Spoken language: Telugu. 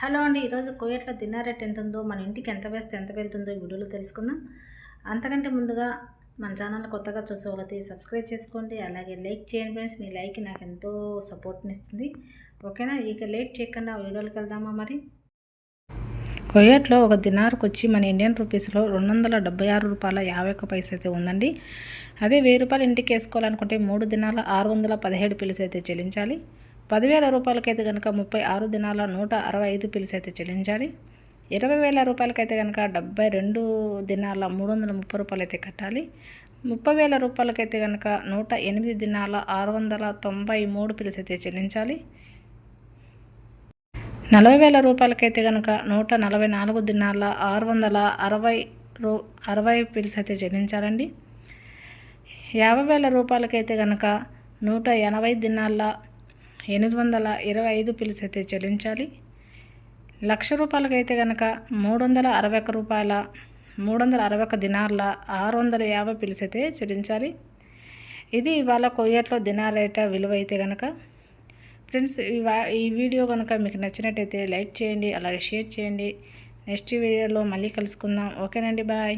హలో అండి ఈరోజు కోయట్లో డిన్నర్ రేట్ ఎంత ఉందో మన ఇంటికి ఎంత వేస్తే ఎంత వెళ్తుందో వీడియోలో తెలుసుకుందాం. అంతకంటే ముందుగా మన ఛానల్ కొత్తగా చూసే వాళ్ళైతే సబ్స్క్రైబ్ చేసుకోండి అలాగే లైక్ చేయండి ఫ్రెండ్స్. మీ లైక్ నాకు ఎంతో సపోర్ట్ని ఇస్తుంది. ఓకేనా? ఇక లేట్ చేయకుండా ఆ వీడియోలోకి వెళ్దామా మరి? కొయ్యట్లో ఒక దినార్కి వచ్చి మన ఇండియన్ రూపీస్లో రెండు వందల డెబ్బై ఆరు రూపాయల యాభై ఒక్క పైస అయితే ఉందండి. అదే వెయ్యి రూపాయలు ఇంటికి వేసుకోవాలనుకుంటే మూడు దినాల ఆరు వందల పదిహేడు పిలుసు అయితే చెల్లించాలి. పదివేల రూపాయలకైతే కనుక ముప్పై ఆరు దినాల నూట అరవై ఐదు పిలుసు అయితే చెల్లించాలి. ఇరవై వేల రూపాయలకైతే కనుక డెబ్బై రెండు దినాల మూడు వందల ముప్పై రూపాయలు అయితే కట్టాలి. ముప్పై వేల రూపాయలకైతే కనుక నూట ఎనిమిది దినాల ఆరు వందల తొంభై మూడు పిలుసు అయితే చెల్లించాలి. నలభై వేల రూపాయలకైతే కనుక నూట నలభై నాలుగు దినాల ఆరు వందల అరవై రూ అరవై పిల్స్ అయితే చెల్లించాలండి. యాభై వేల రూపాయలకైతే కనుక నూట ఎనభై దినాల ఎనిమిది వందల ఇరవై ఐదు పిల్స్ అయితే చెల్లించాలి. లక్ష రూపాయలకైతే కనుక మూడు వందల అరవై ఒక్క రూపాయల మూడు వందల అరవై ఒక్క దినార్ల ఆరు వందల యాభై పిల్స్ అయితే చెల్లించాలి. ఇది ఇవాళ కొయ్యట్లో దినార్ రేట విలువ అయితే కనుక ఫ్రెండ్స్ ఈ వీడియో కనుక మీకు నచ్చినట్టయితే లైక్ చేయండి అలాగే షేర్ చేయండి. నెక్స్ట్ వీడియోలో మళ్ళీ కలుసుకుందాం. ఓకేనండి బాయ్.